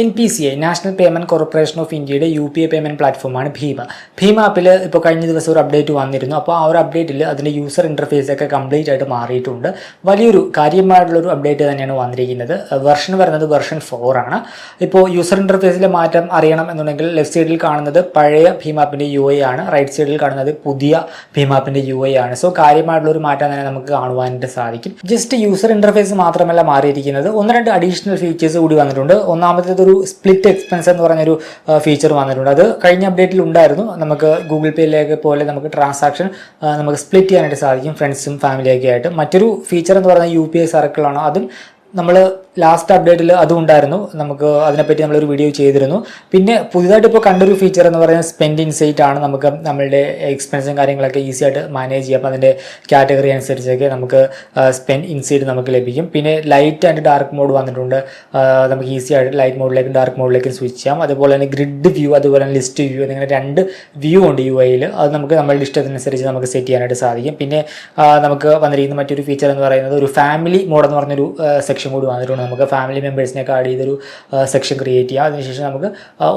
N P C I national payment corporation of ഇന്ത്യയുടെ U P I payment പ്ലാറ്റ്ഫോമാണ് ഭീമ. ഭീമ ആപ്പിൽ ഇപ്പോൾ കഴിഞ്ഞ ദിവസം ഒരു അപ്ഡേറ്റ് വന്നിരുന്നു. അപ്പോൾ ആ ഒരു അപ്ഡേറ്റിൽ അതിന്റെ യൂസർ ഇന്റർഫേസ് ഒക്കെ കംപ്ലീറ്റ് ആയിട്ട് മാറിയിട്ടുണ്ട്. വലിയൊരു കാര്യമായിട്ടുള്ളൊരു അപ്ഡേറ്റ് തന്നെയാണ് വന്നിരിക്കുന്നത്. വെർഷൻ വരുന്നത് വെർഷൻ ഫോർ ആണ്. ഇപ്പോൾ യൂസർ ഇന്റർഫേസിലെ മാറ്റം അറിയണം എന്നുണ്ടെങ്കിൽ ലെഫ്റ്റ് സൈഡിൽ കാണുന്നത് പഴയ ഭീമാപ്പിന്റെ യു ഐ ആണ്. റൈറ്റ് സൈഡിൽ കാണുന്നത് പുതിയ ഭീമാപ്പിന്റെ യു ഐ ആണ്. സോ കാര്യമായിട്ടുള്ള ഒരു മാറ്റം തന്നെ നമുക്ക് കാണുവാനായിട്ട് സാധിക്കും. ജസ്റ്റ് യൂസർ ഇന്റർഫേസ് മാത്രമല്ല മാറിയിരിക്കുന്നത്. ഒന്ന് രണ്ട് അഡീഷണൽ ഫീച്ചേഴ്സ് കൂടി വന്നിട്ടുണ്ട്. ഒന്നാമത്തേത് ഒരു സ്പ്ലിറ്റ് എക്സ്പെൻസ് എന്ന് പറഞ്ഞൊരു ഫീച്ചർ വന്നിട്ടുണ്ട്. അത് കഴിഞ്ഞ അപ്ഡേറ്റിൽ ഉണ്ടായിരുന്നു. നമുക്ക് ഗൂഗിൾ പേയിലേക്ക് പോലെ നമുക്ക് ട്രാൻസാക്ഷൻ നമുക്ക് സ്പ്ലിറ്റ് ചെയ്യാനായിട്ട് സാധിക്കും ഫ്രണ്ട്സും ഫാമിലിയൊക്കെ ആയിട്ട്. മറ്റൊരു ഫീച്ചർ എന്ന് പറയുന്നത് യു പി ഐ സർക്കിളാണ് അതും നമ്മൾ ലാസ്റ്റ് അപ്ഡേറ്റിൽ അതും ഉണ്ടായിരുന്നു. നമുക്ക് അതിനെപ്പറ്റി നമ്മളൊരു വീഡിയോ ചെയ്തിരുന്നു. പിന്നെ പുതിയതായിട്ട് ഇപ്പോൾ കണ്ടൊരു ഫീച്ചർ എന്ന് പറയുന്നത് സ്പെൻഡ് ഇൻസൈറ്റ് ആണ്. നമുക്ക് നമ്മളുടെ എക്സ്പെൻസും കാര്യങ്ങളൊക്കെ ഈസി ആയിട്ട് മാനേജ് ചെയ്യാം. അപ്പോൾ അതിന്റെ കാറ്റഗറി അനുസരിച്ചൊക്കെ നമുക്ക് സ്പെൻഡ് ഇൻസൈറ്റ് നമുക്ക് ലഭിക്കും. പിന്നെ ലൈറ്റ് ആൻഡ് ഡാർക്ക് മോഡ് വന്നിട്ടുണ്ട്. നമുക്ക് ഈസി ആയിട്ട് ലൈറ്റ് മോഡിലേക്കും ഡാർക്ക് മോഡിലേക്കും സ്വിച്ച് ചെയ്യാം. അതുപോലെ തന്നെ ഗ്രിഡ് വ്യൂ അതുപോലെ തന്നെ ലിസ്റ്റ് വ്യൂ എന്നിങ്ങനെ രണ്ട് വ്യൂ ഉണ്ട് യു ഐയിൽ അത് നമുക്ക് നമ്മളുടെ ഇഷ്ടത്തിനനുസരിച്ച് നമുക്ക് സെറ്റ് ചെയ്യാനായിട്ട് സാധിക്കും. പിന്നെ നമുക്ക് വന്നിരിക്കുന്ന മറ്റൊരു ഫീച്ചർ എന്ന് പറയുന്നത് ഒരു ഫാമിലി മോഡ് എന്ന് പറഞ്ഞൊരു സെക്ഷൻ കൂടി വന്നിട്ടുണ്ട്. നമുക്ക് ഫാമിലി മെമ്പേഴ്സിനെയൊക്കെ ആഡ് ചെയ്തൊരു സെക്ഷൻ ക്രിയേറ്റ് ചെയ്യാം. അതിനുശേഷം നമുക്ക്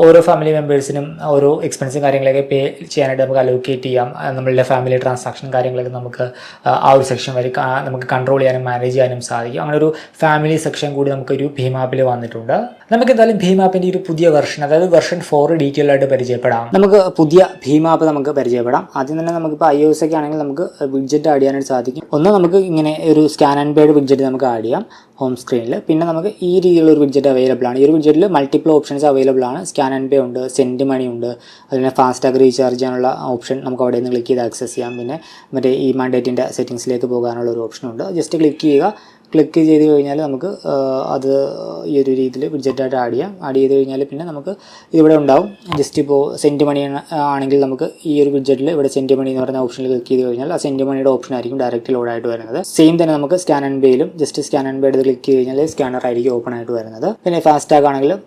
ഓരോ ഫാമിലി മെമ്പേഴ്സിനും ഓരോ എക്സ്പെൻസും കാര്യങ്ങളൊക്കെ പേ ചെയ്യാനായിട്ട് നമുക്ക് അലോക്കേറ്റ് ചെയ്യാം. നമ്മളുടെ ഫാമിലി ട്രാൻസാക്ഷൻ കാര്യങ്ങളൊക്കെ നമുക്ക് ആ, ഒരു സെക്ഷൻ വരെ നമുക്ക് കൺട്രോൾ ചെയ്യാനും മാനേജ് ചെയ്യാനും സാധിക്കും. അങ്ങനെ ഒരു ഫാമിലി സെക്ഷൻ കൂടി നമുക്കൊരു ഭീം ആപ്പിൽ വന്നിട്ടുണ്ട്. നമുക്ക് എന്തായാലും ഭീം ആപ്പിന്റെ ഒരു പുതിയ വെർഷൻ അതായത് വെർഷൻ ഫോർ ഡീറ്റെയിൽ ആയിട്ട് പരിചയപ്പെടാം. നമുക്ക് പുതിയ ഭീം ആപ്പ് നമുക്ക് പരിചയപ്പെടാം. ആദ്യം തന്നെ നമുക്കിപ്പോൾ ഐ ഒ ഒക്കെ ആണെങ്കിൽ നമുക്ക് വിഡ്ജറ്റ് ആഡ് ചെയ്യാനായിട്ട് സാധിക്കും. ഒന്ന് നമുക്ക് ഇങ്ങനെ ഒരു സ്കാൻ ആൻഡ് പേഡ് വിഡ്ജറ്റ് നമുക്ക് ആഡ് ചെയ്യാം. ഹോം സ്ക്രീനിൽ പിന്നെ നമുക്ക് ഈ രീതിയിലുള്ള ഒരു വിഡ്ജറ്റ് അവൈലബിൾ ആണ്. ഈ ഒരു വിഡ്ജറ്റിൽ മൾട്ടിപ്പിൾ ഓപ്ഷൻസ് അവൈലബിൾ ആണ്. സ്കാൻ ആൻഡ് പേ ഉണ്ട് സെൻഡ് മണി ഉണ്ട്. അതിനെ ഫാസ്റ്റാഗ് റീചാർജ് ചെയ്യാനുള്ള ഓപ്ഷൻ നമുക്ക് അവിടെ നിന്ന് ക്ലിക്ക് ചെയ്ത് ആക്സസ് ചെയ്യാം. പിന്നെ മറ്റേ ഈ മാൻഡേറ്റിന്റെ സെറ്റിങ്സിലേക്ക് പോകാനുള്ള ഒരു ഓപ്ഷൻ ഉണ്ട്. ജസ്റ്റ് ക്ലിക്ക് ചെയ്യുക. ക്ലിക്ക് ചെയ്ത് കഴിഞ്ഞാൽ നമുക്ക് അത് ഈ ഒരു രീതിയിൽ വിഡ്ജറ്റായിട്ട് ആഡ് ചെയ്യാം. ആഡ് ചെയ്ത് കഴിഞ്ഞാൽ പിന്നെ നമുക്ക് ഇവിടെ ഉണ്ടാവും. ജസ്റ്റ് ഇപ്പോൾ സെന്റ് മണി ആണെങ്കിൽ നമുക്ക് ഈ ഒരു വിഡ്ജറ്റിൽ ഇവിടെ സെന്റ് മണി എന്ന് പറയുന്ന ഓപ്ഷനിൽ ക്ലിക്ക് ചെയ്ത് കഴിഞ്ഞാൽ ആ സെന്റ് മണിയുടെ ഓപ്ഷൻ ആയിരിക്കും ഡയറക്റ്റ് ലോഡ് ആയിട്ട് വരുന്നത്. സെയിം തന്നെ നമുക്ക് സ്കാൻ ആൻഡ് പേയിലും ജസ്റ്റ് സ്കാൻ ആൻഡ് പേ എടുത്ത് ക്ലിക്ക് ചെയ്ത് കഴിഞ്ഞാൽ സ്കാനർ ആയിരിക്കും ഓപ്പൺ ആയിട്ട് വരുന്നത്. പിന്നെ ഫാസ്റ്റാഗ് ആണെങ്കിലും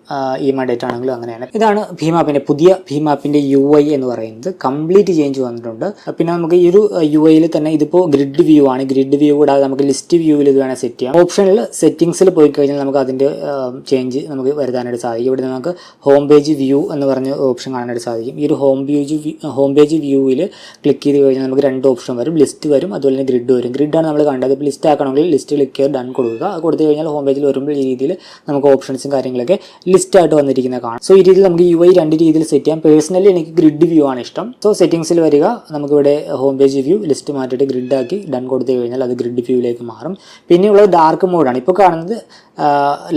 ഇ മഡേറ്റ് ആണെങ്കിലും അങ്ങനെയാണ്. ഇതാണ് ഭീമാപ്പിന്റെ പുതിയ ഭീമാപ്പിന്റെ യു ഐ എന്ന് പറയുന്നത്. കംപ്ലീറ്റ് ചേഞ്ച് വന്നിട്ടുണ്ട്. പിന്നെ നമുക്ക് ഈ ഒരു യു ഐയിൽ തന്നെ ഇതിപ്പോൾ ഗ്രിഡ് വ്യൂ ആണ്. ഗ്രിഡ് വ്യൂ കൂടാതെ നമുക്ക് ലിസ്റ്റ് വ്യൂവിൽ ഇത് വേണം ചെയ്യാം. ഓപ്ഷനിൽ സെറ്റിങ്സിൽ പോയി കഴിഞ്ഞാൽ നമുക്ക് അതിന്റെ ചേഞ്ച് നമുക്ക് വരുത്താനായിട്ട് സാധിക്കും. ഇവിടെ നമുക്ക് ഹോം പേജ് വ്യൂ എന്ന് പറഞ്ഞ ഓപ്ഷൻ കാണാനായിട്ട് സാധിക്കും. ഈ ഒരു ഹോം പേജ് ഹോം പേജ് വ്യൂവിൽ ക്ലിക്ക് ചെയ്ത് കഴിഞ്ഞാൽ നമുക്ക് രണ്ട് ഓപ്ഷൻ വരും. ലിസ്റ്റ് വരും അതുപോലെ തന്നെ ഗ്രിഡ് വരും. ഗ്രിഡാണ് നമ്മൾ കണ്ടത്. ഇപ്പോൾ ലിസ്റ്റ് ആക്കണമെങ്കിൽ ലിസ്റ്റ് ക്ലിക്ക് ചെയ്ത് ഡൺ കൊടുക്കുക. അത് കൊടുത്തു കഴിഞ്ഞാൽ ഹോം പേജിൽ വരുമ്പോൾ ഈ രീതിയിൽ നമുക്ക് ഓപ്ഷൻസും കാര്യങ്ങളൊക്കെ ലിസ്റ്റ് ആയിട്ട് വന്നിരിക്കുന്നത് കാണാം. സോ ഈ രീതിയിൽ നമുക്ക് യു ഐ രണ്ട് രീതിയിൽ സെറ്റ് ചെയ്യാം. പേഴ്സണലി എനിക്ക് ഗ്രിഡ് വ്യൂ ആണ് ഇഷ്ടം. സോ സെറ്റിംഗ്സിൽ വരിക. നമുക്കിവിടെ ഹോം പേജ് വ്യൂ ലിസ്റ്റ് മാറ്റിയിട്ട് ഗ്രിഡ് ആക്കി ഡൺ കൊടുത്തു കഴിഞ്ഞാൽ അത് ഗ്രിഡ് വ്യൂവിലേക്ക് മാറും. പിന്നെയുള്ളത് ഡാർക്ക് മോഡാണ് ഇപ്പോൾ കാണുന്നത്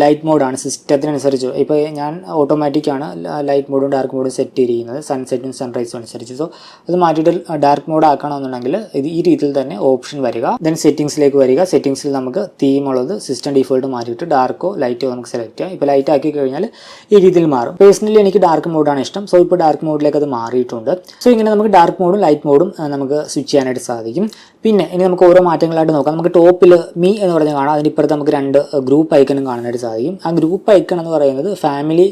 ലൈറ്റ് മോഡാണ് സിസ്റ്റത്തിനനുസരിച്ച്. ഇപ്പോൾ ഞാൻ ഓട്ടോമാറ്റിക് ആണ് ലൈറ്റ് മോഡും ഡാർക്ക് മോഡും സെറ്റ് ചെയ്തിരിക്കുന്നത്. സൺസെറ്റും സൺറൈസും അനുസരിച്ച്. സോ അത് മാറ്റിയിട്ട് ഡാർക്ക് മോഡ് ആക്കണമെന്നുണ്ടെങ്കിൽ ഇത് ഈ രീതിയിൽ തന്നെ ഓപ്ഷൻ വരിക. ദെൻ സെറ്റിംഗ്സിലേക്ക് വരിക. സെറ്റിംഗ്സിൽ നമുക്ക് തീം ഉള്ളത് സിസ്റ്റം ഡിഫോൾട്ട് മാറ്റിയിട്ട് ഡാർക്കോ ലൈറ്റോ നമുക്ക് സെലക്ട് ചെയ്യാം. ഇപ്പോൾ ലൈറ്റ് ആക്കി കഴിഞ്ഞാൽ ഈ രീതിയിൽ മാറും. പേഴ്സണലി എനിക്ക് ഡാർക്ക് മോഡാണ് ഇഷ്ടം. സോ ഇപ്പോൾ ഡാർക്ക് മോഡിലേക്ക് അത് മാറിയിട്ടുണ്ട്. സോ ഇങ്ങനെ നമുക്ക് ഡാർക്ക് മോഡും ലൈറ്റ് മോഡും നമുക്ക് സ്വിച്ച് ചെയ്യാനായിട്ട് സാധിക്കും. പിന്നെ ഇനി നമുക്ക് ഓരോ മാറ്റങ്ങളായിട്ട് നോക്കാം. നമുക്ക് ടോപ്പിൽ മീ എന്ന് പറഞ്ഞ് കാണാം. അതിനിപ്പുറത്ത് നമുക്ക് രണ്ട് ഗ്രൂപ്പ് ഐക്കണും കാണാനായിട്ട് സാധിക്കും. ആ ഗ്രൂപ്പ് ഐക്കൺ എന്ന് പറയുന്നത് ഫാമിലി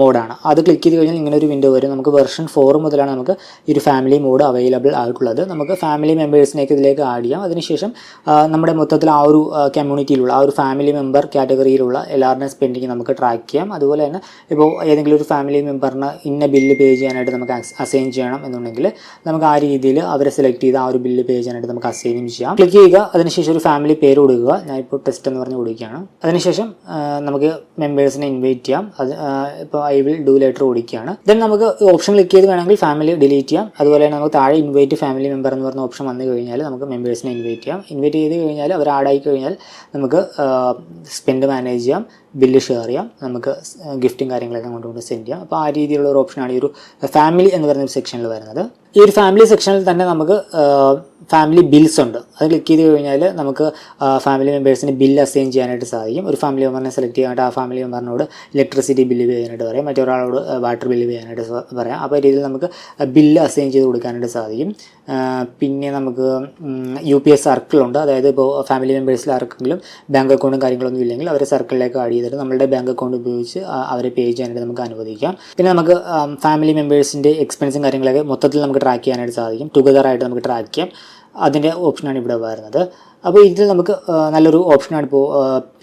മോഡാണ്. അത് ക്ലിക്ക് ചെയ്ത് കഴിഞ്ഞാൽ ഇങ്ങനെ ഒരു വിൻഡോ വരും. നമുക്ക് വെർഷൻ ഫോർ മുതലാണ് നമുക്ക് ഈ ഒരു ഫാമിലി മോഡ് അവൈലബിൾ ആയിട്ടുള്ളത്. നമുക്ക് ഫാമിലി മെമ്പേഴ്സിനേക്ക് ഇതിലേക്ക് ആഡ് ചെയ്യാം. അതിനുശേഷം നമ്മുടെ മൊത്തത്തിൽ ആ ഒരു കമ്മ്യൂണിറ്റിയിലുള്ള ആ ഒരു ഫാമിലി മെമ്പർ കാറ്റഗറിയിലുള്ള എല്ലാവരുടെയും സ്പെൻഡിങ് നമുക്ക് ട്രാക്ക് ചെയ്യാം. അതുപോലെ തന്നെ ഇപ്പോൾ ഏതെങ്കിലും ഒരു ഫാമിലി മെമ്പറിന് ഇന്ന ബില്ല് പേ ചെയ്യാനായിട്ട് നമുക്ക് അസൈൻ ചെയ്യണം എന്നുണ്ടെങ്കിൽ നമുക്ക് ആ രീതിയിൽ അവരെ സെലക്ട് ചെയ്ത് ആ ഒരു ബില്ല് പേ ചെയ്യാനായിട്ട് നമുക്ക് അസൈനും ചെയ്യാം. ക്ലിക്ക് ചെയ്യുക. അതിനുശേഷം ഒരു ഫാമിലി പേര് കൊടുക്കുക. ഞാനിപ്പോൾ ടെസ്റ്റ് എന്ന് പറഞ്ഞ് കൊടുക്കുകയാണ്. അതിനുശേഷം നമുക്ക് മെമ്പേഴ്സിനെ ഇൻവൈറ്റ് ചെയ്യാം. അത് ഇപ്പോൾ ഐ വിൽ ഡു ലെറ്റർ ഓടിക്കുകയാണ്. ദെൻ നമുക്ക് ഓപ്ഷൻ ക്ലിക്ക് ചെയ്ത് വേണമെങ്കിൽ ഫാമിലി ഡിലീറ്റ് ചെയ്യാം. അതുപോലെ തന്നെ നമുക്ക് താഴെ ഇൻവൈറ്റ് ഫാമിലി മെമ്പർ എന്ന് പറഞ്ഞ ഓപ്ഷൻ വന്നു കഴിഞ്ഞാൽ നമുക്ക് മെമ്പേഴ്സിനെ ഇൻവൈറ്റ് ചെയ്യാം. ഇൻവൈറ്റ് ചെയ്ത് കഴിഞ്ഞാൽ അവർ ആഡായി കഴിഞ്ഞാൽ നമുക്ക് സ്പെൻഡ് മാനേജ് ചെയ്യാം. ബില്ല് ഷെയർ ചെയ്യാം. നമുക്ക് ഗിഫ്റ്റും കാര്യങ്ങളൊക്കെ അങ്ങോട്ട് കൊണ്ട് സെൻഡ് ചെയ്യാം. അപ്പോൾ ആ രീതിയിലുള്ള ഒരു ഓപ്ഷനാണ് ഈ ഒരു ഫാമിലി എന്ന് പറയുന്ന ഒരു സെക്ഷനിൽ വരുന്നത്. ഈ ഒരു ഫാമിലി സെക്ഷനിൽ തന്നെ നമുക്ക് ഫാമിലി ബിൽസ് ഉണ്ട്. അത് ക്ലിക്ക് ചെയ്ത് കഴിഞ്ഞാൽ നമുക്ക് ഫാമിലി മെമ്പേഴ്സിന് ബില്ല് അസൈൻ ചെയ്യാനായിട്ട് സാധിക്കും. ഒരു ഫാമിലി മെമ്പറിനെ സെലക്ട് ചെയ്യാനായിട്ട് ആ ഫാമിലി മെമ്പറിനോട് ഇലക്ട്രിസിറ്റി ബില്ല് ചെയ്യാനായിട്ട് പറയാം. മറ്റൊരാളോട് വാട്ടർ ബില്ല് ചെയ്യാനായിട്ട് പറയാം. അപ്പോൾ രീതിയിൽ നമുക്ക് ബില്ല് അസൈൻ ചെയ്ത് കൊടുക്കാനായിട്ട് സാധിക്കും. പിന്നെ നമുക്ക് യു പി എസ് സർക്കിളുണ്ട് അതായത് ഇപ്പോൾ ഫാമിലി മെമ്പേഴ്സിൽ ആർക്കെങ്കിലും ബാങ്ക് അക്കൗണ്ടും കാര്യങ്ങളൊന്നും ഇല്ലെങ്കിൽ അവരെ സർക്കിളിലേക്ക് ആഡ് ചെയ്തിട്ട് നമ്മളുടെ ബാങ്ക് അക്കൗണ്ട് ഉപയോഗിച്ച് അവരെ പേ ചെയ്യാനായിട്ട് നമുക്ക് അനുവദിക്കാം. പിന്നെ നമുക്ക് ഫാമിലി മെമ്പേഴ്സിന്റെ എക്സ്പെൻസും കാര്യങ്ങളൊക്കെ മൊത്തത്തിൽ നമുക്ക് ട്രാക്ക് ചെയ്യാനായിട്ട് സാധിക്കും. ടുഗദർ ആയിട്ട് നമുക്ക് ട്രാക്ക് ചെയ്യാം. അതിന്റെ ഓപ്ഷനാണ് ഇവിടെ വരുന്നത്. അപ്പോൾ ഇതിൽ നമുക്ക് നല്ലൊരു ഓപ്ഷനാണ് ഇപ്പോൾ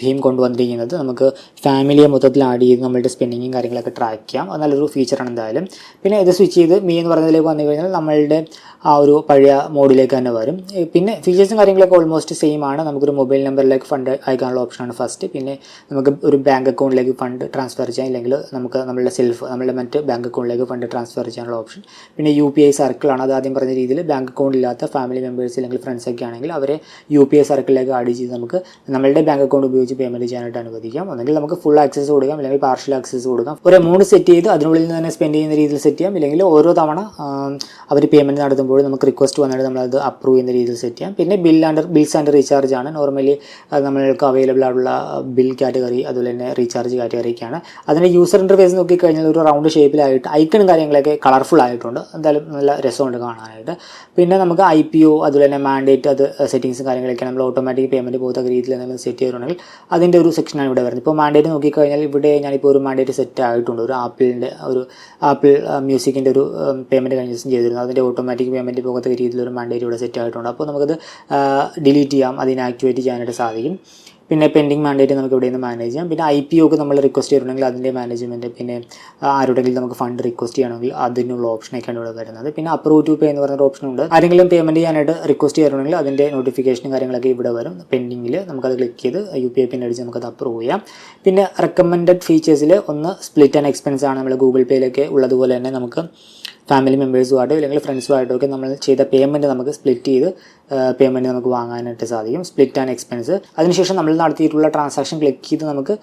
ഭീം കൊണ്ടുവന്നിരിക്കുന്നത്. നമുക്ക് ഫാമിലിയെ മൊത്തത്തിൽ ആഡ് ചെയ്ത് നമ്മളുടെ സ്പെൻഡിങ്ങും കാര്യങ്ങളൊക്കെ ട്രാക്ക് ചെയ്യാം. അത് നല്ലൊരു ഫീച്ചറാണ് എന്തായാലും. പിന്നെ ഇത് സ്വിച്ച് ചെയ്ത് മീ എന്ന് പറഞ്ഞതിലേക്ക് വന്നു കഴിഞ്ഞാൽ നമ്മളുടെ ആ ഒരു പഴയ മോഡിലേക്ക് തന്നെ വരും. പിന്നെ ഫീച്ചേഴ്സും കാര്യങ്ങളൊക്കെ ഓൾമോസ്റ്റ് സെയിം ആണ്. നമുക്കൊരു മൊബൈൽ നമ്പറിലേക്ക് ഫണ്ട് അയക്കാനുള്ള ഓപ്ഷനാണ് ഫസ്റ്റ് പിന്നെ നമുക്ക് ഒരു ബാങ്ക് അക്കൗണ്ടിലേക്ക് ഫണ്ട് ട്രാൻസ്ഫർ ചെയ്യാം. ഇല്ലെങ്കിൽ നമുക്ക് നമ്മളുടെ സെൽഫ് നമ്മളുടെ മറ്റ് ബാങ്ക് അക്കൗണ്ടിലേക്ക് ഫണ്ട് ട്രാൻസ്ഫർ ചെയ്യാനുള്ള ഓപ്ഷൻ പിന്നെ യു പി ഐ സർക്കിളാണ് അത് ആദ്യം പറഞ്ഞ രീതിയിൽ ബാങ്ക് അക്കൗണ്ട് ഇല്ലാത്ത ഫാമിലി മെമ്പേഴ്സ് അല്ലെങ്കിൽ ഫ്രണ്ട്സ് ഒക്കെ ആണെങ്കിൽ അവരെ യു പി ഐ സർക്കിളിലേക്ക് ആഡ് ചെയ്ത് നമുക്ക് നമ്മളുടെ ബാങ്ക് അക്കൗണ്ട് ഉപയോഗിച്ച് പേയ്മെന്റ് ചെയ്യാനായിട്ട് അനുവദിക്കാം. അല്ലെങ്കിൽ നമുക്ക് ഫുൾ ആക്സസ് കൊടുക്കാം. അല്ലെങ്കിൽ പാർഷ്യൽ ആക്സസ് കൊടുക്കാം. ഒരു എമൗണ്ട് സെറ്റ് ചെയ്ത് അതിനുള്ളിൽ തന്നെ സ്പെൻഡ് ചെയ്യുന്ന രീതിയിൽ സെറ്റ് ചെയ്യാം. ഇല്ലെങ്കിൽ ഓരോ തവണ അവർ പേയ്മെന്റ് നടത്തുമ്പോൾ നമുക്ക് റിക്വസ്റ്റ് വന്നിട്ട് നമ്മളത് അപ്രൂവ് ചെയ്യുന്ന രീതിയിൽ സെറ്റ് ചെയ്യാം. പിന്നെ bill and bills and recharge ആണ്. നോർമലി നമ്മൾക്ക് അവൈലബിൾ ആയിട്ടുള്ള ബിൽ കാറ്റഗറി അതുപോലെ തന്നെ റീചാർജ് കാറ്റഗറിയൊക്കെയാണ് അതിന്റെ യൂസർ ഇന്റർഫേസ് നോക്കിക്കഴിഞ്ഞാൽ ഒരു റൗണ്ട് ഷേപ്പിലായിട്ട് ഐക്കണും കാര്യങ്ങളൊക്കെ കളർഫുൾ ആയിട്ടുണ്ട്. എന്തായാലും നല്ല രസമുണ്ട് കാണാനായിട്ട്. പിന്നെ നമുക്ക് ഐ പി ഒ അതുപോലെ തന്നെ മാൻഡേറ്റ് അത് സെറ്റിങ്സും കാര്യങ്ങളൊക്കെ നമ്മൾ ഓട്ടോമാറ്റിക് പേയ്മെന്റ് പോകത്തക്ക രീതിയിൽ എന്തെങ്കിലും സെറ്റ് ചെയ്തിട്ടുണ്ടെങ്കിൽ അതിന്റെ ഒരു സെക്ഷനാണ് ഇവിടെ വരുന്നത്. ഇപ്പോൾ മാൻഡേറ്റ് നോക്കിക്കഴിഞ്ഞാൽ ഇവിടെ ഞാനിപ്പോൾ ഒരു മാൻഡേറ്റ് സെറ്റ് ആയിട്ടുണ്ട്. ഒരു ആപ്പിളിന്റെ ഒരു ആപ്പിൾ മ്യൂസിക്കിന്റെ ഒരു പേയ്മെന്റ് കഴിഞ്ഞ ദിവസം ചെയ്തിരുന്നു അതിന്റെ ഓട്ടോമാറ്റിക് പേയ്മെന്റ് പോകത്തക്ക രീതിയിൽ ഒരു മാൻഡേറ്റ് ഇവിടെ സെറ്റ് ആയിട്ടുണ്ട്. അപ്പോൾ നമുക്കത് ഡിലീറ്റ് ചെയ്യാം. അതിനെ ആക്ടിവേറ്റ് ചെയ്യാനായിട്ട് സാധിക്കും. പിന്നെ പെൻഡിങ് മാൻഡേറ്റ് നമുക്ക് ഇവിടെ നിന്ന് മാനേജ് ചെയ്യാം. പിന്നെ ഐ പി ഒക്കെ നമ്മൾ റിക്വസ്റ്റ് ചെയ്യണമെങ്കിൽ അതിന്റെ മാനേജ്മെന്റ് പിന്നെ ആരുടെങ്കിലും നമുക്ക് ഫണ്ട് റിക്വസ്റ്റ് ചെയ്യണമെങ്കിൽ അതിനുള്ള ഓപ്ഷനൊക്കെയാണ് ഇവിടെ വരുന്നത്. പിന്നെ അപ്രൂവ് ടു പേ എന്ന് പറയുന്ന ഓപ്ഷൻ ഉണ്ട്. ആരെങ്കിലും പേയ്മെന്റ് ചെയ്യാനായിട്ട് റിക്വസ്റ്റ് ചെയ്യണമെങ്കിൽ അതിന്റെ നോട്ടിഫിക്കേഷനും കാര്യങ്ങളൊക്കെ ഇവിടെ വരും. പെൻഡിങ്ങിൽ നമുക്കത് ക്ലിക്ക് ചെയ്ത് യു പി ഐ പിൻ അടിച്ച് നമുക്കത് അപ്രൂവ് ചെയ്യാം. പിന്നെ റെക്കമെൻഡഡ് ഫീച്ചേഴ്സിൽ ഒന്ന് സ്പ്ലിറ്റ് ആൻഡ് എക്സ്പെൻസ് ആണ്. നമ്മൾ ഗൂഗിൾ പേയിലൊക്കെ ഉള്ളതുപോലെ തന്നെ നമുക്ക് ഫാമിലി മെമ്പേഴ്സുമായിട്ടോ അല്ലെങ്കിൽ ഫ്രണ്ട്സുമായിട്ടോ ഒക്കെ നമ്മൾ ചെയ്ത പേയ്മെന്റ് നമുക്ക് സ്പ്ലിറ്റ് ചെയ്ത് പേയ്മെന്റ് നമുക്ക് വാങ്ങാനായിട്ട് സാധിക്കും. സ്പ്ലിറ്റ് ആൻഡ് എക്സ്പെൻസ് അതിനുശേഷം നമ്മൾ നടത്തിയിട്ടുള്ള ട്രാൻസാക്ഷൻ ക്ലിക്ക് ചെയ്ത് നമുക്ക്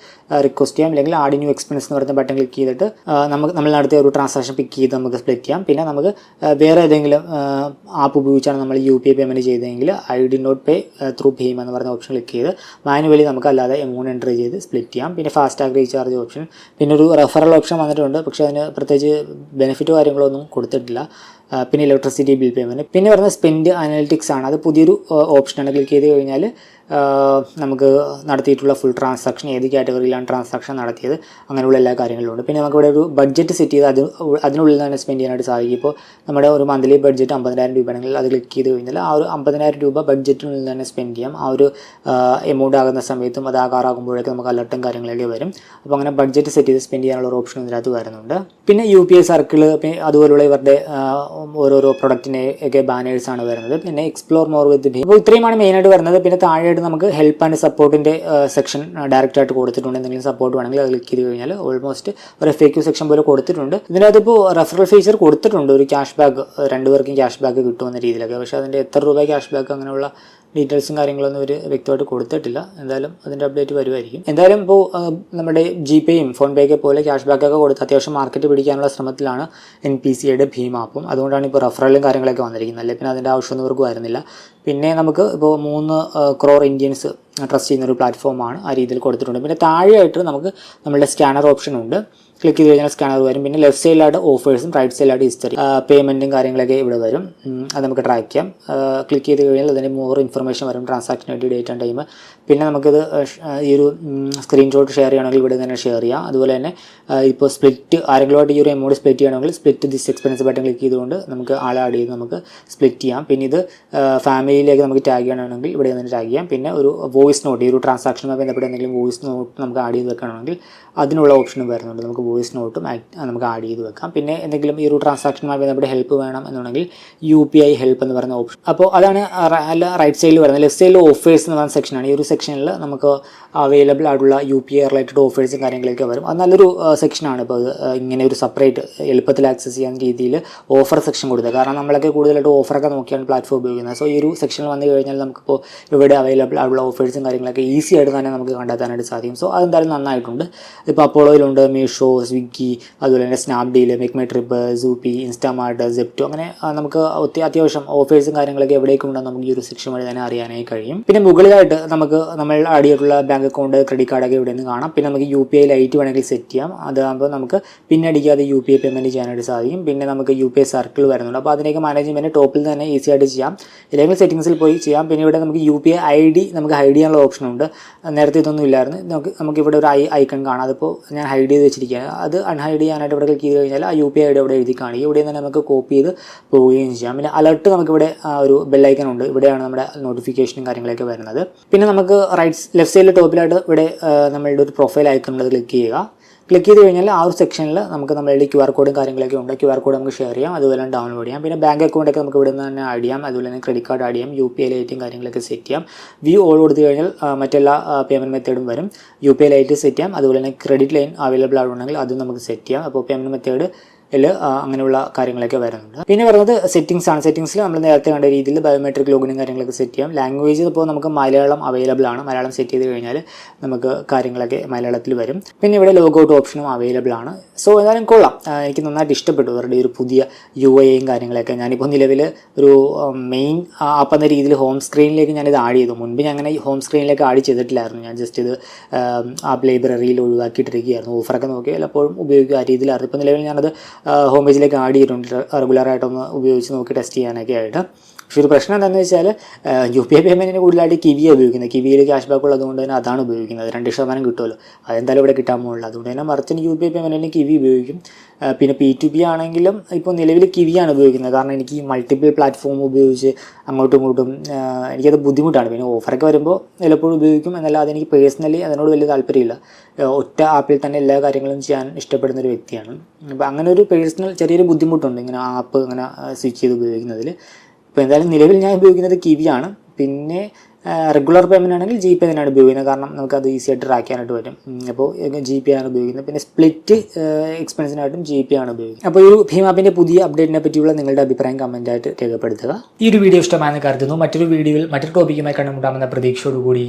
റിക്വസ്റ്റ് ചെയ്യാം. അല്ലെങ്കിൽ ആഡ് ന്യൂ എക്സ്പെൻസ് എന്ന് പറയുന്ന ബട്ടൺ ക്ലിക്ക് ചെയ്തിട്ട് നമുക്ക് നമ്മൾ നടത്തിയ ഒരു ട്രാൻസാക്ഷൻ പിക്ക് ചെയ്ത് നമുക്ക് സ്പ്ലിറ്റ് ചെയ്യാം. പിന്നെ നമുക്ക് വേറെ ഏതെങ്കിലും ആപ്പ് ഉപയോഗിച്ചാണ് നമ്മൾ U P I payment ചെയ്തതെങ്കിൽ I D not pay through Bhim എന്ന് പറയുന്ന ഓപ്ഷൻ ക്ലിക്ക് ചെയ്ത് മാനുവലി നമുക്ക് അല്ലാതെ എമൗണ്ട് എന്റർ ചെയ്ത് സ്പ്ലിറ്റ് ചെയ്യാം. പിന്നെ ഫാസ്റ്റാഗ് റീചാർജ് ഓപ്ഷൻ പിന്നെ ഒരു റെഫറൽ ഓപ്ഷൻ വന്നിട്ടുണ്ട്. പക്ഷേ അതിന് പ്രത്യേകിച്ച് ബെനിഫിറ്റോ കാര്യങ്ങളോ ഒന്നും കൊടുത്തിട്ടില്ല ആ, പിന്നെ ഇലക്ട്രിസിറ്റി ബിൽ പേയ്മെന്റ് പിന്നെ പറയുന്നത് സ്പെൻഡ് അനലിറ്റിക്സ് ആണ്. അത് പുതിയൊരു ഓപ്ഷനാണ് ക്ലിക്ക് ചെയ്ത് കഴിഞ്ഞാൽ നമുക്ക് നടത്തിയിട്ടുള്ള ഫുൾ ട്രാൻസാക്ഷൻ ഏത് കാറ്റഗറിയിലാണ് ട്രാൻസാക്ഷൻ നടത്തിയത് അങ്ങനെയുള്ള എല്ലാ കാര്യങ്ങളും ഉണ്ട്. പിന്നെ നമുക്ക് ഇവിടെ ഒരു ബഡ്ജറ്റ് സെറ്റ് ചെയ്ത് അത് അതിനുള്ളിൽ തന്നെ സ്പെൻഡ് ചെയ്യാനായിട്ട് സാധിക്കും. ഇപ്പോൾ നമ്മുടെ ഒരു മന്ത്ലി ബഡ്ജറ്റ് അമ്പതിനായിരം രൂപയാണെങ്കിൽ അത് ക്ലിക്ക് ചെയ്ത് കഴിഞ്ഞാൽ ആ ഒരു അമ്പതിനായിരം രൂപ ബഡ്ജറ്റിനുള്ളിൽ തന്നെ സ്പെൻഡ് ചെയ്യാം. ആ ഒരു എമൗണ്ട് ആകുന്ന സമയത്തും അത് ആകാറാകുമ്പോഴേക്കും നമുക്ക് അലർട്ടും കാര്യങ്ങളൊക്കെ വരും. അപ്പോൾ അങ്ങനെ ബഡ്ജറ്റ് സെറ്റ് ചെയ്ത് സ്പെൻഡ് ചെയ്യാനുള്ള ഒരു ഓപ്ഷൻ ഇതിനകത്ത് വരുന്നുണ്ട്. പിന്നെ യു പി ഐ സർക്കിൾ അതുപോലുള്ള ഇവരുടെ ഓരോരോ പ്രൊഡക്റ്റിനെ ഒക്കെ ബാനേഴ്സ് ആണ് വരുന്നത്. പിന്നെ എക്സ്പ്ലോർ മോർ വിത്ത് ഭീം അപ്പോൾ ഇത്രയുമാണ് മെയിനായിട്ട് വരുന്നത്. പിന്നെ താഴെയായിട്ട് നമുക്ക് ഹെൽപ്പ് ആൻഡ് സപ്പോർട്ടിന്റെ സെക്ഷൻ ഡയറക്റ്റ് ആയിട്ട് കൊടുത്തിട്ടുണ്ട്. എന്തെങ്കിലും സപ്പോർട്ട് വേണമെങ്കിൽ അത് ക്ലിക്ക് ചെയ്ത് കഴിഞ്ഞാൽ ഓൾമോസ്റ്റ് ഒരു എഫ് എ സെക്ഷൻ പോലെ കൊടുത്തിട്ടുണ്ട്. ഇതിനകത്ത് ഇപ്പോൾ റെഫറൽ ഫീച്ചർ കൊടുത്തിട്ടുണ്ട്. ഒരു ക്യാഷ് ബാക്ക് രണ്ടുപേർക്കും ക്യാഷ് ബാക്ക് കിട്ടുമെന്ന രീതിയിലൊക്കെ. പക്ഷേ അതിന്റെ എത്ര രൂപ ക്യാഷ് ബാക്ക് അങ്ങനെയുള്ള ഡീറ്റെയിൽസും കാര്യങ്ങളൊന്നും ഒരു വ്യക്തമായിട്ട് കൊടുത്തിട്ടില്ല. എന്തായാലും അതിന്റെ അപ്ഡേറ്റ് വരുമായിരിക്കും എന്തായാലും ഇപ്പോൾ നമ്മുടെ ജി പേയും ഫോൺ പേയൊക്കെ പോലെ ക്യാഷ് ബാക്ക് ഒക്കെ കൊടുത്ത് അത്യാവശ്യം മാർക്കറ്റ് പിടിക്കാനുള്ള ശ്രമത്തിലാണ് എൻ പി സിയുടെ ഭീം ആപ്പും അതുകൊണ്ടാണ് ഇപ്പോൾ റെഫറലും കാര്യങ്ങളൊക്കെ വന്നിരിക്കുന്നത്. അല്ലെങ്കിൽ പിന്നെ അതിന്റെ ആവശ്യമൊന്നും ഇവർക്ക് വരുന്നില്ല. പിന്നെ നമുക്ക് ഇപ്പോൾ മൂന്ന് ക്രോർ ഇന്ത്യൻസ് ട്രസ്റ്റ് ചെയ്യുന്ന ഒരു പ്ലാറ്റ്ഫോമാണ് ആ രീതിയിൽ കൊടുത്തിട്ടുണ്ട്. പിന്നെ താഴെയായിട്ട് നമുക്ക് നമ്മുടെ സ്കാനർ ഓപ്ഷൻ ഉണ്ട്. ക്ലിക്ക് ചെയ്ത് കഴിഞ്ഞാൽ സ്കാനർ വരും. പിന്നെ ലെഫ്റ്റ് സൈഡിലായിട്ട് ഓഫേഴ്സും റൈറ്റ് സൈഡിലായിട്ട് ഹിസ്റ്ററി പേയ്മെന്റും കാര്യങ്ങളൊക്കെ ഇവിടെ വരും. അത് നമുക്ക് ട്രാക്ക് ചെയ്യാം. ക്ലിക്ക് ചെയ്ത് കഴിഞ്ഞാൽ അതിന് മോർ ഇൻഫർമേഷൻ വരും. ട്രാൻസാക്ഷൻ വേണ്ടി ഡേറ്റ് ആൻഡ് ടൈം പിന്നെ നമുക്കിത് ഈ ഒരു സ്ക്രീൻഷോട്ട് ഷെയർ ചെയ്യണമെങ്കിൽ ഇവിടെ തന്നെ ഷെയർ ചെയ്യാം. അതുപോലെ തന്നെ ഇപ്പോൾ സ്പ്ലിറ്റ് ആരെങ്കിലുമായിട്ട് ഈ ഒരു എമൗണ്ട് സ്പ്ലിറ്റ് ചെയ്യണമെങ്കിൽ split this expense button click ചെയ്തുകൊണ്ട് നമുക്ക് ആളെ ആഡ് ചെയ്ത് നമുക്ക് സ്പ്ലിറ്റ് ചെയ്യാം. പിന്നെ ഇത് ഫാമിലിയിലേക്ക് നമുക്ക് ടാഗ് ചെയ്യണമെങ്കിൽ ഇവിടെ തന്നെ ടാഗ് ചെയ്യാം. പിന്നെ ഒരു വോയിസ് നോട്ട് ഈ ഒരു ട്രാൻസാക്ഷനുമായി ബന്ധപ്പെട്ട് എന്തെങ്കിലും വോയിസ് നോട്ട് നമുക്ക് ആഡ് ചെയ്ത് വെക്കണമെങ്കിൽ അതിനുള്ള ഓപ്ഷനും വരുന്നുണ്ട്. നമുക്ക് വോയിസ് നോട്ടും നമുക്ക് ആഡ് ചെയ്ത് വെക്കാം. പിന്നെ എന്തെങ്കിലും ഈ ഒരു ട്രാൻസാക്ഷനുമായി ബന്ധപ്പെട്ട് ഹെൽപ്പ് വേണം എന്നുണ്ടെങ്കിൽ യു പി ഐ ഹെൽപ്പ് എന്ന് പറയുന്ന ഓപ്ഷൻ അപ്പോൾ അതാണ് റൈറ്റ് സൈഡിൽ വരുന്നത്. ലെഫ്റ്റ് സൈഡിൽ ഓഫേഴ്സ് എന്ന് പറയുന്ന സെക്ഷനാണ് ഈ ഒരു സെക്ഷനിൽ നമുക്ക് അവൈലബിൾ ആയിട്ടുള്ള യു പി ഐ റിലേറ്റഡ് ഓഫേഴ്സും കാര്യങ്ങളൊക്കെ വരും. അത് നല്ലൊരു സെക്ഷനാണ് ഇപ്പോൾ ഇങ്ങനെ ഒരു സെപ്പറേറ്റ് എളുപ്പത്തിൽ ആക്സസ് ചെയ്യാൻ രീതിയിൽ ഓഫർ സെക്ഷൻ കൊടുത്തത്. കാരണം നമ്മളൊക്കെ കൂടുതലായിട്ട് ഓഫറൊക്കെ നോക്കിയാണ് പ്ലാറ്റ്ഫോം ഉപയോഗിക്കുന്നത്. സോ ഈ ഒരു സെക്ഷനിൽ വന്നു കഴിഞ്ഞാൽ നമുക്കിപ്പോൾ ഇവിടെ അവൈലബിൾ ആയിട്ടുള്ള ഓഫേഴ്സും കാര്യങ്ങളൊക്കെ ഈസി ആയിട്ട് തന്നെ നമുക്ക് കണ്ടെത്താനായിട്ട് സാധിക്കും. സോ അതെന്തായാലും നന്നായിട്ടുണ്ട്. ഇപ്പോൾ അപ്പോളോയിലുണ്ട് മീഷോ സ്വിഗ്ഗി അതുപോലെ തന്നെ സ്നാപ്ഡീൽ മേക്ക് മൈ ട്രിപ്പ് സൂപ്പി ഇൻസ്റ്റാമാർട്ട് സെപ്റ്റോ അങ്ങനെ നമുക്ക് അത്യാവശ്യം ഓഫേഴ്സും കാര്യങ്ങളൊക്കെ എവിടേക്കും ഉണ്ടെന്ന് നമുക്ക് ഈ ഒരു സെക്ഷൻ വഴി തന്നെ അറിയാനായി കഴിയും. പിന്നെ മുകളിലായിട്ട് നമുക്ക് നമ്മൾ ആഡ് ചെയ്തിട്ടുള്ള ബാങ്ക് അക്കൗണ്ട് ക്രെഡിറ്റ് കാർഡൊക്കെ ഇവിടെ നിന്ന് കാണാം. പിന്നെ നമുക്ക് യു പി ഐ ലൈറ്റ് വേണമെങ്കിൽ സെറ്റ് ചെയ്യാം. അതാകുമ്പോൾ നമുക്ക് പിന്നെ അടിക്കാതെ യു പി ഐ പേയ്മെന്റ് ചെയ്യാനായിട്ട് സാധിക്കും. പിന്നെ നമുക്ക് യു പി ഐ സർക്കിൾ വരുന്നുണ്ട്. അപ്പോൾ അതിനൊക്കെ മാനേജ്മെന്റ് ടോപ്പിൽ തന്നെ ഈസി ആയിട്ട് ചെയ്യാം. ഇല്ലെങ്കിൽ സെറ്റിങ്സിൽ പോയി ചെയ്യാം. പിന്നെ ഇവിടെ നമുക്ക് U P I I D നമുക്ക് ഹൈഡ് ചെയ്യാനുള്ള ഓപ്ഷൻ ഉണ്ട്. നേരത്തെ ഇതൊന്നും ഇല്ലായിരുന്നു. നമുക്ക് നമുക്ക് ഇവിടെ ഒരു ഐ ഐക്കൺ കാണാം. അതിപ്പോൾ ഞാൻ ഹൈഡ് ചെയ്ത് വെച്ചിരിക്കുകയാണ്. അത് അൺഹൈഡ് ചെയ്യാനായിട്ട് ഇവിടെ ക്ലിക്ക് ചെയ്ത് കഴിഞ്ഞാൽ ആ U P I I D അവിടെ എഴുതി കാണിക്കും. ഇവിടെ തന്നെ നമുക്ക് കോപ്പി ചെയ്ത് പോവുകയും ചെയ്യാം. പിന്നെ അലർട്ട് നമുക്ക് ഇവിടെ ഒരു ബെല്ലൈക്കൺ ഉണ്ട്. ഇവിടെയാണ് നമ്മുടെ നോട്ടിഫിക്കേഷനും കാര്യങ്ങളൊക്കെ വരുന്നത്. പിന്നെ നമുക്ക് റൈറ്റ് ലെഫ്റ്റ് സൈഡിൽ ടോപ്പിലായിട്ട് ഇവിടെ നമ്മളുടെ ഒരു പ്രൊഫൈൽ ആയിക്കുന്നത് ക്ലിക്ക് ചെയ്യുക. ക്ലിക്ക് ചെയ്ത് കഴിഞ്ഞാൽ ആ ഒരു സെക്ഷനിൽ നമുക്ക് നമ്മളുടെ ക്യു ആർ കോഡും കാര്യങ്ങളൊക്കെ ഉണ്ട്. ക്യു ആർ കോഡ് നമുക്ക് ഷെയർ ചെയ്യാം. അതുപോലെ ഡൗൺലോഡ് ചെയ്യാം. പിന്നെ ബാങ്ക് അക്കൗണ്ടൊക്കെ നമുക്ക് ഇവിടെ നിന്ന് തന്നെ ആഡ് ചെയ്യാം. അതുപോലെ തന്നെ ക്രെഡിറ്റ് കാർഡ് ആഡ് ചെയ്യാം. യു പി ഐ ലൈറ്റും കാര്യങ്ങളൊക്കെ സെറ്റ് ചെയ്യാം. വ്യൂ ഓൾ കൊടുത്തു കഴിഞ്ഞാൽ മറ്റെല്ലാ പേയ്മെന്റ് മെത്തേഡും വരും. U P I lite set ചെയ്യാം. അതുപോലെ തന്നെ ക്രെഡിറ്റ് ലൈൻ അവൈലബിൾ ആവുകയാണെങ്കിൽ അതും നമുക്ക് സെറ്റ് ചെയ്യാം. അപ്പോൾ പേയ്മെന്റ് മെത്തേഡ് അങ്ങനെയുള്ള കാര്യങ്ങളൊക്കെ വരുന്നുണ്ട്. പിന്നെ പറയുന്നത് സെറ്റിംഗ്സ് ആണ്. സെറ്റിംഗ്സിൽ നമ്മൾ നേരത്തെ കണ്ട രീതിയിൽ ബയോമെട്രിക് ലോഗിനും കാര്യങ്ങളൊക്കെ സെറ്റ് ചെയ്യാം. ലാംഗ്വേജ് ഇപ്പോൾ നമുക്ക് മലയാളം അവൈലബിൾ ആണ്. മലയാളം സെറ്റ് ചെയ്ത് കഴിഞ്ഞാൽ നമുക്ക് കാര്യങ്ങളൊക്കെ മലയാളത്തിൽ വരും. പിന്നെ ഇവിടെ ലോഗ് ഔട്ട് ഓപ്ഷനും അവൈലബിൾ ആണ്. സോ എന്തായാലും കൊള്ളാം. എനിക്ക് നന്നായിട്ട് ഇഷ്ടപ്പെട്ടു. അവരുടെ ഒരു പുതിയ യു ഐയും കാര്യങ്ങളൊക്കെ. ഞാനിപ്പോൾ നിലവിൽ ഒരു മെയിൻ ആപ്പ് എന്ന രീതിയിൽ ഹോം സ്ക്രീനിലേക്ക് ഞാനിത് ആഡ് ചെയ്തു. മുൻപ് ഞാൻ അങ്ങനെ ഹോം സ്ക്രീനിലേക്ക് ആഡ് ചെയ്തിട്ടില്ലായിരുന്നു. ഞാൻ ജസ്റ്റ് ഇത് ആപ്പ് ലൈബ്രറിയിൽ ഒഴിവാക്കിയിട്ടിരിക്കുകയായിരുന്നു. ഓഫറൊക്കെ നോക്കി എപ്പോഴും ഉപയോഗിക്കുക ആ രീതിയിലായിരുന്നു. ഇപ്പോൾ നിലവിൽ ഞാനത് ഹോം പേജിലേക്ക് ആഡ് ചെയ്തിട്ടുണ്ട്. റെഗുലറായിട്ടൊന്ന് ഉപയോഗിച്ച് നോക്കി ടെസ്റ്റ് ചെയ്യാനൊക്കെ ആയിട്ട്. പക്ഷേ ഒരു പ്രശ്നം എന്താണെന്ന് വെച്ചാൽ യു പി ഐ പേയ്മെന്റിന് കൂടുതലായിട്ട് കിവിയാണ് ഉപയോഗിക്കുന്നത്. കിവിയിൽ ക്യാഷ് ബാക്ക് ഉള്ളതുകൊണ്ട് തന്നെ അതാണ് ഉപയോഗിക്കുന്നത്. രണ്ട് ശതമാനം കിട്ടുമല്ലോ. അതെന്തായാലും ഇവിടെ കിട്ടാൻ പോകുന്നില്ല. അതുകൊണ്ട് തന്നെ മറിച്ചിന് യു പി ഐ പേയ്മെന്റിന് കിവി ഉപയോഗിക്കും. പിന്നെ പി ടു പി ആണെങ്കിലും ഇപ്പോൾ നിലവിൽ കിവിയാണ് ഉപയോഗിക്കുന്നത്. കാരണം എനിക്ക് മൾട്ടിപ്പിൾ പ്ലാറ്റ്ഫോം ഉപയോഗിച്ച് അങ്ങോട്ടും ഇങ്ങോട്ടും എനിക്കത് ബുദ്ധിമുട്ടാണ്. പിന്നെ ഓഫറൊക്കെ വരുമ്പോൾ ചിലപ്പോൾ ഉപയോഗിക്കും. എന്നല്ലാതെ എനിക്ക് പേഴ്സണലി അതിനോട് വലിയ താല്പര്യമില്ല. ഒറ്റ ആപ്പിൽ തന്നെ എല്ലാ കാര്യങ്ങളും ചെയ്യാൻ ഇഷ്ടപ്പെടുന്ന ഒരു വ്യക്തിയാണ്. അപ്പോൾ അങ്ങനെ ഒരു പേഴ്സണൽ ചെറിയൊരു ബുദ്ധിമുട്ടുണ്ട് ഇങ്ങനെ ആപ്പ് ഇങ്ങനെ സ്വിച്ച് ചെയ്ത് ഉപയോഗിക്കുന്നതിൽ ഇപ്പോൾ എന്തായാലും നിലവിൽ ഞാൻ ഉപയോഗിക്കുന്നത് കിവിയാണ് പിന്നെ റെഗുലർ പേയ്മെന്റ് ആണെങ്കിൽ ജി പേ തന്നെയാണ് ഉപയോഗിക്കുന്നത്. കാരണം അത് ഈസി ആയിട്ട് ട്രാക്ക് ചെയ്യാനായിട്ട് പറ്റും. അപ്പോൾ ജി പേ ആണ് ഉപയോഗിക്കുന്നത്. പിന്നെ സ്പ്ലിറ്റ് എക്സ്പെൻസിനായിട്ടും ജി പേ ആണ് ഉപയോഗിക്കുന്നത്. അപ്പോൾ ഈ ഒരു ഭീം ആപ്പിന്റെ പുതിയ അപ്ഡേറ്റിനെ പറ്റിയുള്ള നിങ്ങളുടെ അഭിപ്രായം കമന്റായിട്ട് രേഖപ്പെടുത്തുക. ഈ ഒരു വീഡിയോ ഇഷ്ടമായെന്ന് കരുതുന്നു. മറ്റൊരു വീഡിയോയിൽ മറ്റൊരു ടോപ്പിക്കുമായി കണ്ടുമുട്ടാമെന്ന പ്രതീക്ഷയോടുകൂടി